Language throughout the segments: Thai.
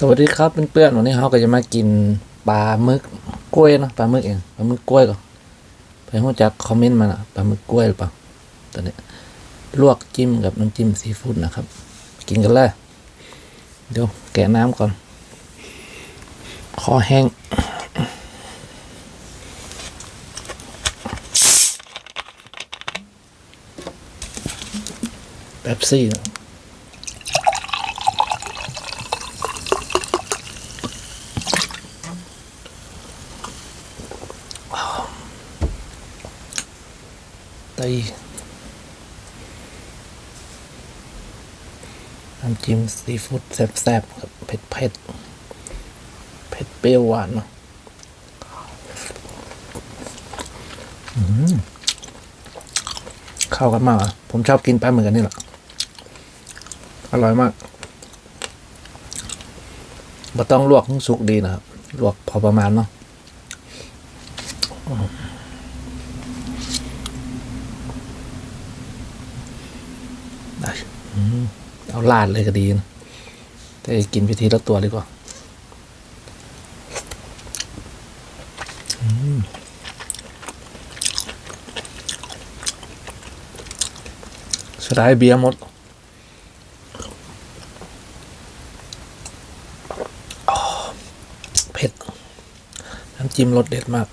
สวัสดีครับเพื่อนๆวันนี้เราก็จะมากินปลาหมึกกล้วยเนาะปลาหมึกเองปลาหมึกกล้วยก่อนไปหัวจักคอมเมนต์มานะปลาหมึกกล้วยหรือเปล่าตอนนี้ลวกจิ้มกับน้ำจิ้มซีฟู้ดนะครับ กินกันเลยเดี๋ยวแกะน้ำก่อนคอแห้งแป๊บซี่นะ ตน้ำจิ้มซีฟู้ดแซ่บๆครับเผ็ดเผ็ดเผ็ดเปรี้ยวหวานเนาะอืมเข้ากันมากอะผมชอบกินปลาเหมือนกันนี่แหละ อร่อยมากบ่ต้องลวกให้สุกดีนะครับ ลวกพอประมาณเนาะ ได้อืม เอาลาดเลยก็ดีนะแต่กินพิธีละตัวดีกว่าอืมสลด์เบียร์หมดเผ็ด น้ำจิ้มรสเด็ดมาก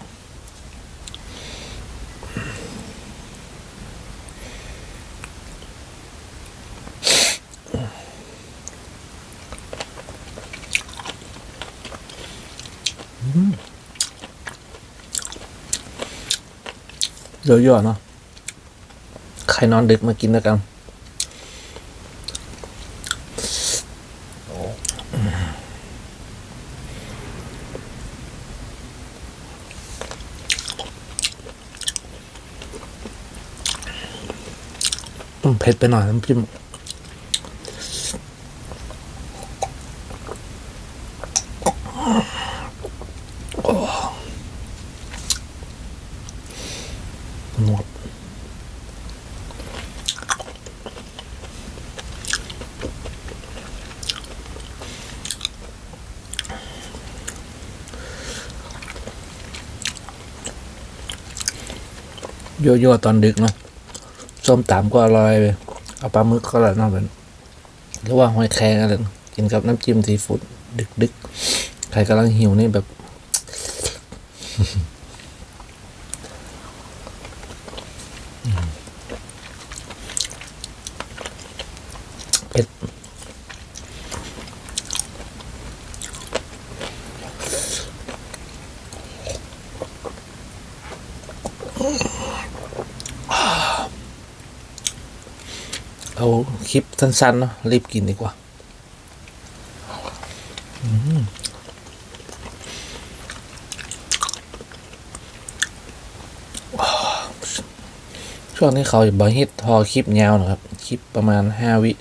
เยอะๆเนาะใครนอนดึกมากินแล้วกันอืมเผ็ดไปหน่อยน้ำจิ้ม ยั่วๆตอนดึกเนาะส้มตำก็อร่อยเลยเอาปลาหมึกก็อร่อยเนอกเป็นหรือว่าหอยแครงอะไรกินกับน้ำจิ้มซีฟู้ดดึกดึกๆใครกำลังหิวนี่แบบ เผ็ด เอาคลิปสั้นๆเนาะรีบกินดีกว่าช่วงนี้เขาบอฮิตทอคลิปยาวนะครับ คลิปประมาณห้าวิ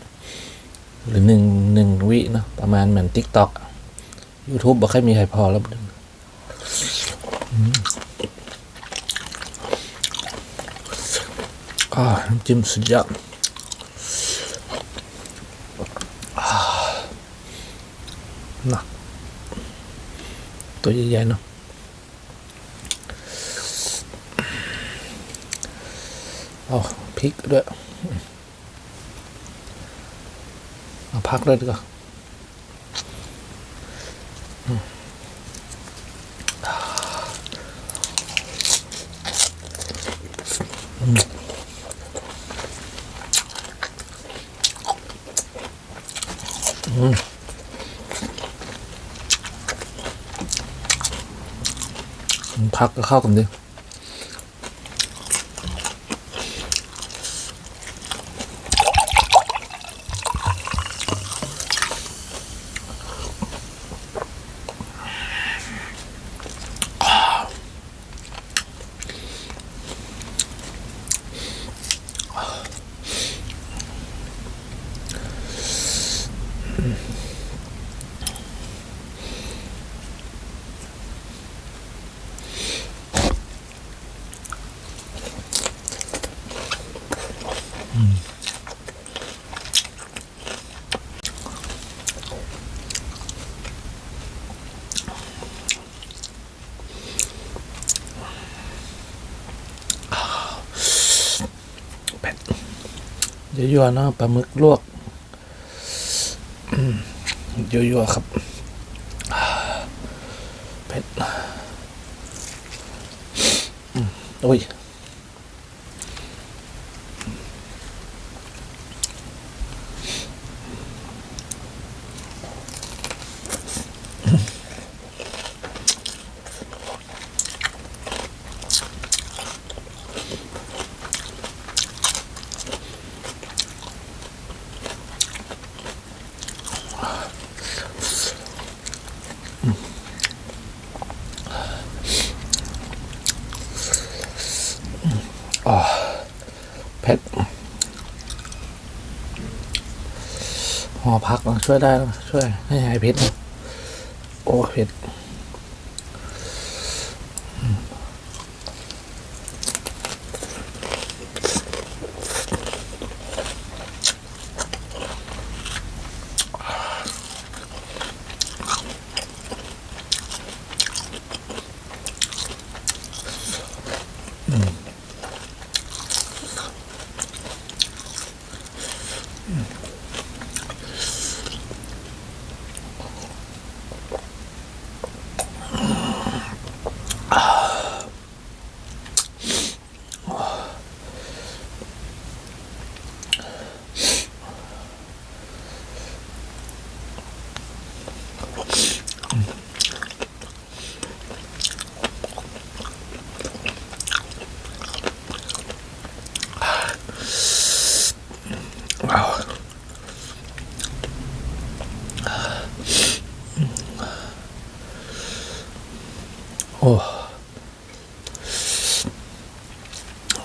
หรือหนึ่งหนึ่งวิเนาะประมาณเหมือน t ิ k t o k YouTube บอกให้มีใครพอแล้วอ่าน้ำจิ้มสุดยอด นักตัวใหญ่ๆเนาะเอาพริกด้วยเอาพักด้วยดีกว่าอืมอืมอืม พักก็เข้ แปดยั่วๆเนาะปลาหมึกลวกยั่วๆครับเผ็ดอุ้ย เผ็ดห่อพักช่วยได้ช่วยให้หายเผ็ดโอ้เผ็ด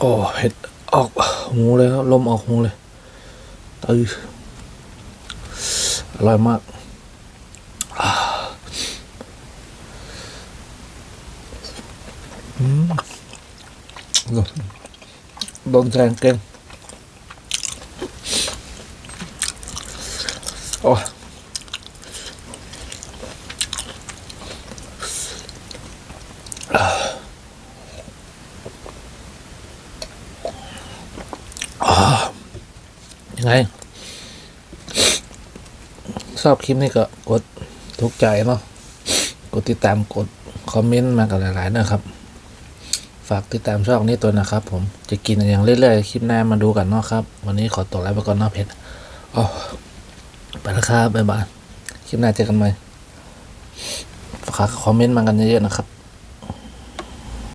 โอ้เผ็ดออกหูเลยครับลมออกหูเลยตืออร่อยมากอืมโดนแทงเก่งโอ้ ยังไงชอบคลิปนี้ก็กดถูกใจเนาะกดติดตามกดคอมเมนต์มากันหลาย ๆ นะครับ ฝากติดตามช่องนี้ตัวนะครับ ผมจะกินอย่างเรื่อย ๆ คลิปหน้ามาดูกันเนาะครับ วันนี้ขอตัวลาไปก่อนเนาะเพชรอ๋อไปแล้วครับบ๊ายบายคลิปหน้าเจอกันใหม่ฝากคอมเมนต์มากันเยอะ ๆ นะครับ